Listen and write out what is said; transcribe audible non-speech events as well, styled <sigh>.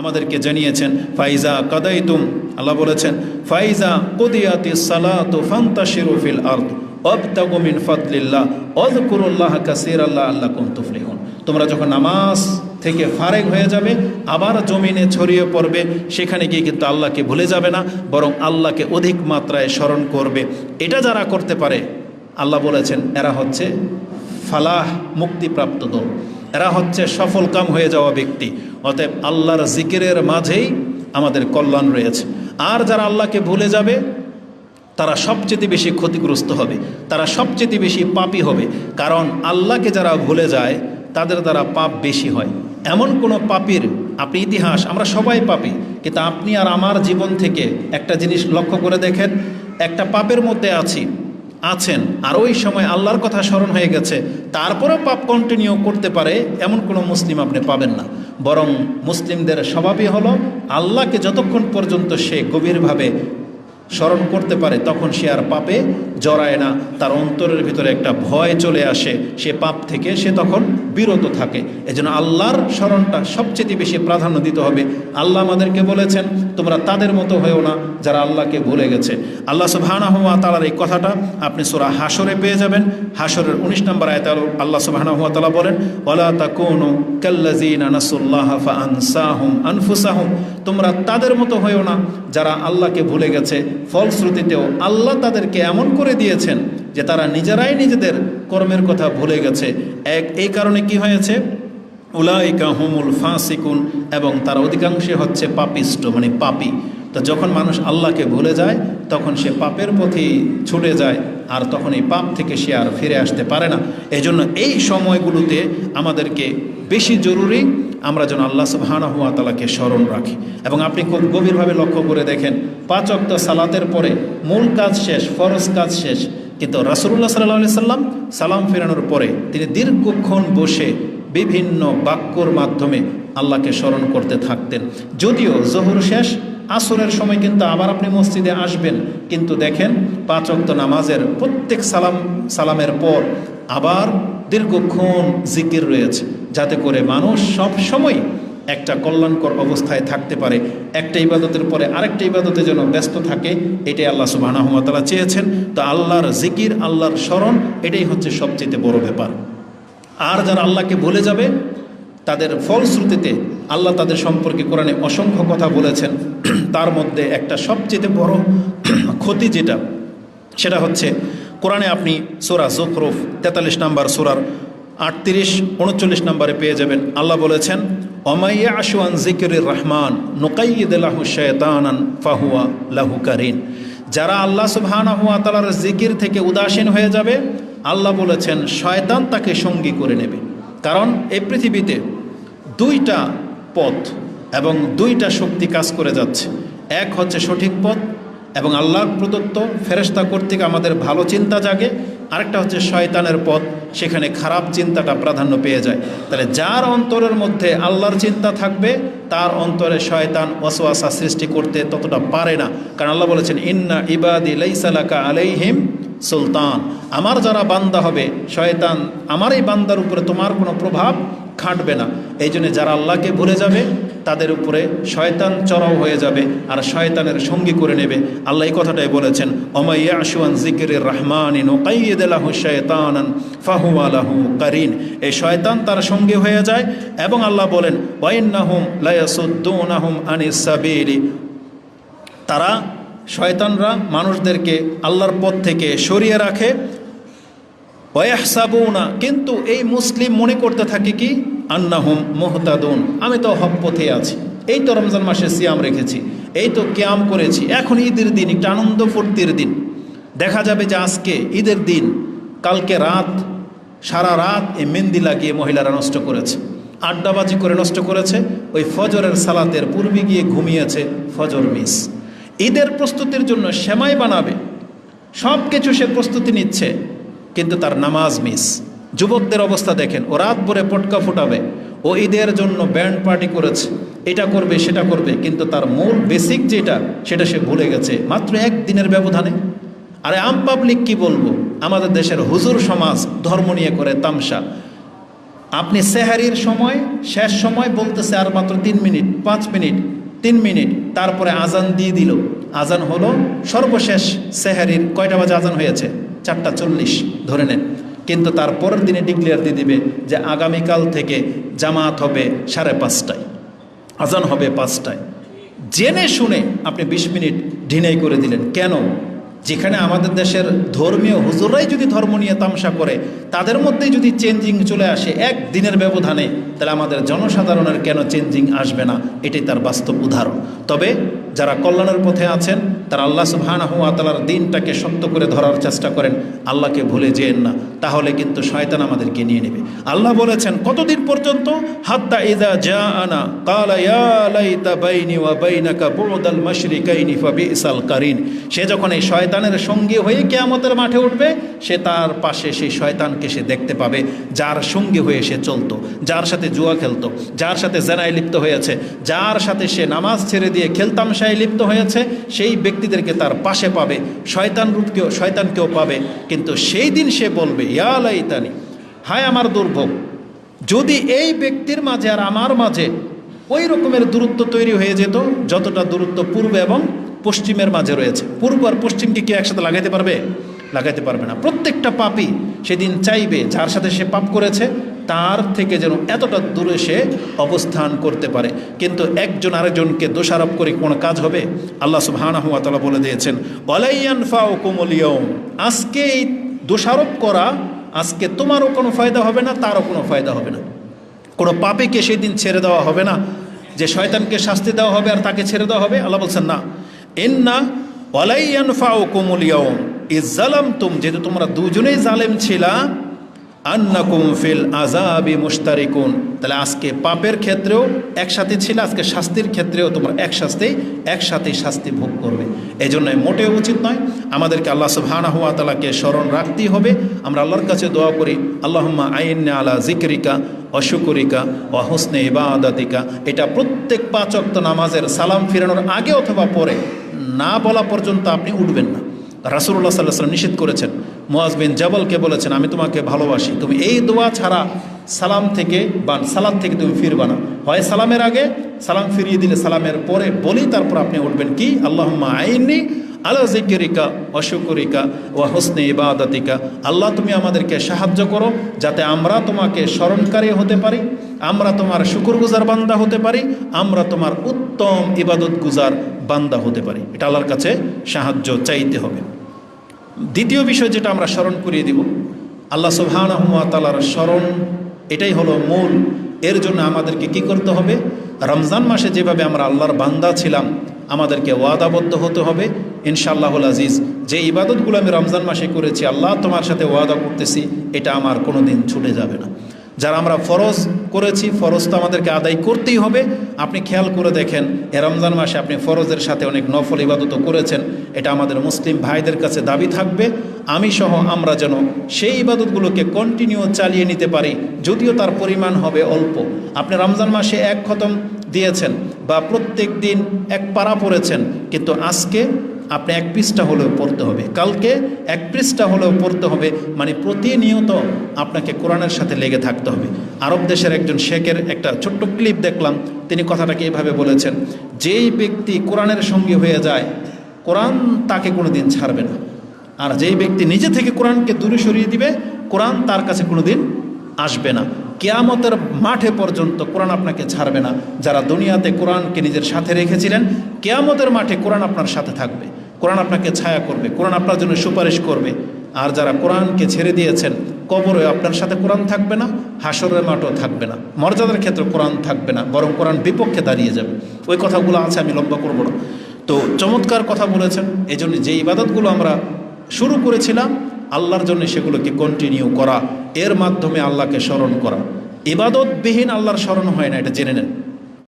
আমাদেরকে জানিয়েছেন, ফাইজা কাদাইতুম আল্লাহ বলেছেন, ফাইজা কুদিয়াতি সালাতু ফান্তাশিরু ফিল আরদ ওয়াবতাগু মিন ফাদলিল্লাহ ওয়াযকুরুল্লাহ কাসীরাল্লাহ আল্লাকুম তুফলিহুন তোমরা যখন নামাজ থেকে ফারেক হয়ে যাবে, আবার জমিনে ছড়িয়ে পড়বে, সেখানে গিয়ে কিন্তু আল্লাহকে ভুলে যাবে না, বরং আল্লাহকে অধিক মাত্রায় স্মরণ করবে এটা যারা করতে পারে, আল্লাহ বলেছেন, এরা হচ্ছে ফালাহ মুক্তিপ্রাপ্ত দল। এরা হচ্ছে সফল কাম হয়ে যাওয়া ব্যক্তি। অতএব আল্লাহর জিকিরের মাঝেই আমাদের কল্যাণ রয়েছে। আর যারা আল্লাহকে ভুলে যাবে, তারা সবচেয়ে বেশি ক্ষতিগ্রস্ত হবে, তারা সবচেয়ে বেশি পাপী হবে। কারণ আল্লাহকে যারা ভুলে যায়, তাদের দ্বারা পাপ বেশি হয়। এমন কোনো পাপীর আপনি ইতিহাস, আমরা সবাই পাপি, কিন্তু আপনি আর আমার জীবন থেকে একটা জিনিস লক্ষ্য করে দেখেন, একটা পাপের মধ্যে আছি। আছেন। আর ওই সময় আল্লাহর কথা স্মরণ হয়ে গেছে। তারপরেও পাপ কন্টিনিউ করতে পারে এমন কোনো মুসলিম আপনি পাবেন না। বরং মুসলিমদের স্বভাবই হলো, আল্লাহকে যতক্ষণ পর্যন্ত সে গভীরভাবে স্মরণ করতে পারে, তখন সে আর পাপে জড়ায় না। তার অন্তরের ভিতরে একটা ভয় চলে আসে, সে পাপ থেকে সে তখন বিরত থাকে। এজন্য আল্লাহর স্মরণটা সবচেয়ে বেশি প্রাধান্য দিতে হবে। আল্লাহ আমাদেরকে বলেছেন, তোমরা তাদের মতো হয়েও না যারা আল্লাহকে ভুলে গেছে। আল্লাহ সুবাহানা হুয়া তালার এই কথাটা আপনি সোরা হাসরে পেয়ে যাবেন। হাসরের উনিশ নম্বর আয়ত আল্লাহ সুবাহানা হুয়া তালা বলেন আনফুসাহুম। তোমরা তাদের মতো হয়েও না যারা আল্লাহকে ভুলে গেছে। ফলশ্রুতিতেও আল্লাহ তাদেরকে এমন করে দিয়েছেন যে তারা নিজেরাই নিজেদের কর্মের কথা ভুলে গেছে। এক, এই কারণে কি হয়েছে? উলাইকা হুমুল ফাঁসিকুন এবং তার অধিকাংশে হচ্ছে পাপিষ্ট মানে পাপি। তো যখন মানুষ আল্লাহকে ভুলে যায়, তখন সে পাপের পথেই ছুটে যায়। আর তখন এই পাপ থেকে সে আর ফিরে আসতে পারে না। এই জন্য এই সময়গুলোতে আমাদেরকে বেশি জরুরি আমরা যেন আল্লাহ সুবহানাহু ওয়া তাআলাকে স্মরণ রাখি। এবং আপনি খুব গভীরভাবে লক্ষ্য করে দেখেন, পাঁচ অক্ত সালাতের পরে মূল কাজ শেষ, ফরজ কাজ শেষ। কিন্তু রাসুল্লাহ সাল্লাহ সাল্লাম সালাম ফেরানোর পরে তিনি দীর্ঘক্ষণ বসে বিভিন্ন বাক্যর মাধ্যমে আল্লাহকে স্মরণ করতে থাকতেন। যদিও জহুর শেষ আসরের সময় কিন্তু আবার আপনি মসজিদে আসবেন। কিন্তু দেখেন, পাঁচ অক্ত নামাজের প্রত্যেক সালাম, সালামের পর আবার দীর্ঘক্ষণ জিকির রয়েছে, যাতে করে মানুষ সব সময় একটা কল্যাণকর অবস্থায় থাকতে পারে। একটা ইবাদতের পরে আরেকটা ইবাদতে যেন ব্যস্ত থাকে, এটাই আল্লাহ সুবাহানহমতালা চেয়েছেন। তো আল্লাহর জিকির, আল্লাহর স্মরণ, এটাই হচ্ছে সবচেয়ে বড় ব্যাপার। আর যারা আল্লাহকে ভুলে যাবে তাদের ফলশ্রুতিতে আল্লাহ তাদের সম্পর্কে কোরআনে অসংখ্য কথা বলেছেন। <clears throat> তার মধ্যে একটা সবচেয়ে বড় <clears throat> ক্ষতি যেটা, সেটা হচ্ছে কোরআনে আপনি সোরা জোখরফ তেতাল্লিশ নাম্বার সোরার আটত্রিশ, উনচল্লিশ নম্বরে পেয়ে যাবেন। আল্লাহ বলেছেন অমাইয়া আশুয়ান জিকির রহমান নোকাইদুল্লাহু শয়তানান ফাহুয়া লাহু কারিন। যারা আল্লাহ সুবহানা হুয়া তালার জিকির থেকে উদাসীন হয়ে যাবে, আল্লাহ বলেছেন, শয়তান তাকে সঙ্গী করে নেবে। কারণ এই পৃথিবীতে দুইটা পথ এবং দুইটা শক্তি কাজ করে যাচ্ছে। এক হচ্ছে সঠিক পথ এবং আল্লাহর প্রদত্ত ফেরেস্তা কর্তৃক আমাদের ভালো চিন্তা জাগে। আরেকটা হচ্ছে শয়তানের পথ, সেখানে খারাপ চিন্তাটা প্রাধান্য পেয়ে যায়। তাহলে যার অন্তরের মধ্যে আল্লাহর চিন্তা থাকবে, তার অন্তরে শয়তান ওয়াসওয়াসা সৃষ্টি করতে ততটা পারে না। কারণ আল্লাহ বলেছেন, ইন্না ইবাদি লাইসালাকা আলাইহিম সুলতান। আমার যারা বান্দা হবে, শয়তান আমার এই বান্দার উপরে তোমার কোনো প্রভাব খাটবে না। এই জন্য যারা আল্লাহকে ভুলে যাবে তাদের উপরে শয়তান চড়াও হয়ে যাবে আর শয়তানের সঙ্গী করে নেবে। আল্লাহ এই কথাটাই বলেছেন অমাইয়া আশুয়ান জিকির রহমানিন ওকাইয়েদালাহু শয়তানান ফাহু আলাহু কারিন। এই শয়তান তার সঙ্গী হয়ে যায় এবং আল্লাহ বলেন ওয়াইন্নাহুম লায়াসুদ্দুনাহুম আনিস সাবিলি। তারা শয়তানরা মানুষদেরকে আল্লাহর পথ থেকে সরিয়ে রাখে ওয়াহসাবুনা কিন্তু এই মুসলিম মনে করতে থাকে কি? আন্নাহুম মোহতাদুন, আমি তো হক পথে আছি। এই তো রমজান মাসে সিয়াম রেখেছি, এই তো ক্যাম করেছি, এখন ঈদের দিন, একটা আনন্দ ফুর্তির দিন। দেখা যাবে যে আজকে ঈদের দিন, কালকে রাত, সারা রাত এই মেহেন্দি লাগিয়ে মহিলারা নষ্ট করেছে। আড্ডাবাজি করে নষ্ট করেছে, ওই ফজরের সালাতের পূর্বে গিয়ে ঘুমিয়েছে ফজর মিস। ঈদের প্রস্তুতির জন্য সেমাই বানাবে সব কিছু সে প্রস্তুতি নিচ্ছে। কিন্তু তার নামাজ মিস। যুবকদের অবস্থা দেখেন, ও রাত ভরে পটকা ফুটাবে, ও ঈদের জন্য ব্যান্ড পার্টি করেছে, এটা করবে, সেটা করবে, কিন্তু তার মূল বেসিক যেটা, সেটা সে ভুলে গেছে, মাত্র এক দিনের ব্যবধানে। আরে আম পাবলিক কি বলব? আমাদের দেশের হুজুর সমাজ ধর্ম নিয়ে করে তামসা। আপনি সেহারির সময়, শেষ সময় বলতেছে আর মাত্র তিন মিনিট, পাঁচ মিনিট, তিন মিনিট, তারপরে আজান দিয়ে দিল। আজান হলো সর্বশেষ সেহারির, কয়টা বাজে আজান হয়েছে? চারটা চল্লিশ, ধরে নেন। কিন্তু তার পরের দিনে ডিক্লেয়ার দিয়ে দিবে যে আগামীকাল থেকে জামাত হবে সাড়ে পাঁচটায়, আজান হবে পাঁচটায়। জেনে শুনে আপনি বিশ মিনিট ঢিনাই করে দিলেন। কেন? যেখানে আমাদের দেশের ধর্মীয় হুজুরাই যদি ধর্ম নিয়ে তামসা করে, তাদের মধ্যেই যদি চেঞ্জিং চলে আসে এক দিনের ব্যবধানে, তাহলে আমাদের জনসাধারণের কেন চেঞ্জিং আসবে না? এটাই তার বাস্তব উদাহরণ। তবে যারা কল্যাণের পথে আছেন, তারা আল্লাহ সুবহানাহু ওয়া তাআলার দিনটাকে শক্ত করে ধরার চেষ্টা করেন। আল্লাহকে ভুলে যেন না, তাহলে কিন্তু শয়তান আমাদেরকে নিয়ে নেবে। আল্লাহ বলেছেন, কতদিন পর্যন্ত? ইদা সে যখন এই শয়তানের সঙ্গী হয়ে কিয়ামতের মাঠে উঠবে সে তার পাশে সেই শয়তানকে সে দেখতে পাবে, যার সঙ্গী হয়ে সে চলতো, যার সাথে জুয়া খেলতো, যার সাথে জেনায় লিপ্ত হয়েছে, যার সাথে সে নামাজ ছেড়ে দিয়ে খেলতাম খেলতামশায় লিপ্ত হয়েছে, সেই ব্যক্তিদেরকে তার পাশে পাবে, শয়তান রূপকেও, শয়তানকেও পাবে। কিন্তু সেই দিন সে বলবে, ইয়া লাইতানি, হায় আমার দুর্ভোগ, যদি এই ব্যক্তির মাঝে আর আমার মাঝে ওই রকমের দূরত্ব তৈরি হয়ে যেত, যতটা দূরত্ব পূর্ব এবং পশ্চিমের মাঝে রয়েছে। পূর্ব আর পশ্চিমকে কি একসাথে লাগাইতে পারবে? লাগাইতে পারবে না। প্রত্যেকটা পাপই সেদিন চাইবে, যার সাথে সে পাপ করেছে, তার থেকে যেন এতটা দূরে সে অবস্থান করতে পারে। কিন্তু একজন আরেকজনকে দোষারোপ করে কোনো কাজ হবে? আল্লাহ সুবহানাহু ওয়া তাআলা বলে দিয়েছেন ওয়ালাইয়ান ফাউকুমুল ইয়াউম। আজকে এই দোষারোপ করা, আজকে তোমারও কোনো ফায়দা হবে না, তারও কোনো ফায়দা হবে না। কোনো পাপেকে সেদিন ছেড়ে দেওয়া হবে না। যে শয়তানকে শাস্তি দেওয়া হবে আর তাকে ছেড়ে দেওয়া হবে, আল্লাহ বলছেন, না। এন্না ওয়ালাইয়ান ফাও ইজালাম তুম যেহেতু তোমরা দুজনেই জালেম ছিলা, আন্নাকুম ফিল আজাবি মুস্তারিকুন তাহলে আজকে পাপের ক্ষেত্রেও একসাথে ছিল, আজকে শাস্তির ক্ষেত্রেও তোমরা একসাথেই একসাথেই শাস্তি ভোগ করবে। এই জন্য মোটেও উচিত নয়, আমাদেরকে আল্লাহ সুবহানাহু ওয়া তাআলাকে স্মরণ রাখতেই হবে। আমরা আল্লাহর কাছে দোয়া করি, আল্লাহুম্মা আইন্না আলা জিকরিকা অশুকরিকা ও হোসনে ইবাদাতিকা। এটা প্রত্যেক পাঁচক্ত নামাজের সালাম ফিরানোর আগে অথবা পরে না বলা পর্যন্ত আপনি উঠবেন না। রাসুল্লাহ সাল্লাহ সাল্লাম নিষেধ করেছেন। মোয়াজ বিন জাবলকে বলেছেন, আমি তোমাকে ভালোবাসি। তুমি এই দোয়া ছাড়া সালাম থেকে বা সালাদ থেকে তুমি ফিরবা না। হয় সালামের আগে সালাম ফিরিয়ে দিলে সালামের পরে বলি তারপর আপনি উঠবেন কি? আল্লাহ আইনি আলা জিকিরিকা অশুকরিকা ও হোসনে ইবাদতিকা। আল্লাহ, তুমি আমাদেরকে সাহায্য করো যাতে আমরা তোমাকে স্মরণকারী হতে পারি, আমরা তোমার শুকুরগুজার বান্দা হতে পারি, আমরা তোমার উত্তম ইবাদত গুজার বান্দা হতে পারি। এটা আল্লাহর কাছে সাহায্য চাইতে হবে। দ্বিতীয় বিষয় যেটা আমরা স্মরণ করিয়ে দিব, আল্লাহ সুবহানাহুয়াতালার স্মরণ, এটাই হলো মূল। এর জন্য আমাদেরকে কি করতে হবে? রমজান মাসে যেভাবে আমরা আল্লাহর বান্দা ছিলাম, আমাদেরকে ওয়াদাবদ্ধ হতে হবে। ইনশাআল্লাহুল আজিজ, যে ইবাদতগুলো আমি রমজান মাসে করেছি, আল্লাহ তোমার সাথে ওয়াদা করতেছি, এটা আমার কোনো দিন ছুটে যাবে না। যারা আমরা ফরজ করেছি, ফরজ তো আমাদেরকে আদায় করতেই হবে। আপনি খেয়াল করে দেখেন, এ রমজান মাসে আপনি ফরজের সাথে অনেক নফল ইবাদতও করেছেন। এটা আমাদের মুসলিম ভাইদের কাছে দাবি থাকবে। আমি সহ আমরা যেন সেই ইবাদতগুলোকে কন্টিনিউ চালিয়ে নিতে পারি, যদিও তার পরিমাণ হবে অল্প। আপনি রমজান মাসে এক খতম দিয়েছেন বা প্রত্যেক দিন এক পাড়া পড়েছেন, কিন্তু আজকে আপনি এক পৃষ্ঠা হলেও পড়তে হবে। কালকে এক পৃষ্ঠা হলেও পড়তে হবে মানে প্রতিনিয়ত আপনাকে কোরআনের সাথে লেগে থাকতে হবে। আরব দেশের একজন শেখের একটা ছোট্ট ক্লিপ দেখলাম, তিনি কথাটাকে এভাবে বলেছেন, যেই ব্যক্তি কোরআনের সঙ্গে হয়ে যায়, কোরআন তাকে কোনো দিন ছাড়বে না। আর যেই ব্যক্তি নিজে থেকে কোরআনকে দূরে সরিয়ে দিবে, কোরআন তার কাছে কোনো দিন আসবে না। কেয়ামতের মাঠে পর্যন্ত কোরআন আপনাকে ছাড়বে না। যারা দুনিয়াতে কোরআনকে নিজের সাথে রেখেছিলেন, কেয়ামতের মাঠে কোরআন আপনার সাথে থাকবে। কোরআন আপনাকে ছায়া করবে, কোরআন আপনার জন্য সুপারিশ করবে। আর যারা কোরআনকে ছেড়ে দিয়েছেন, কবরে আপনার সাথে কোরআন থাকবে না হাসরের মাঠও থাকবে না। মর্যাদার ক্ষেত্রে কোরআন থাকবে না, বরং কোরআন বিপক্ষে দাঁড়িয়ে যাবে। ওই কথাগুলো আছে, আমি লম্বা করব না। তো চমৎকার কথা বলেছেন এই জন্য যে ইবাদতগুলো আমরা শুরু করেছিলাম, আল্লাহর জন্য সেগুলোকে কন্টিনিউ করা, এর মাধ্যমে আল্লাহকে স্মরণ করা। ইবাদতবিহীন আল্লাহর স্মরণ হয় না, এটা জেনে নেন।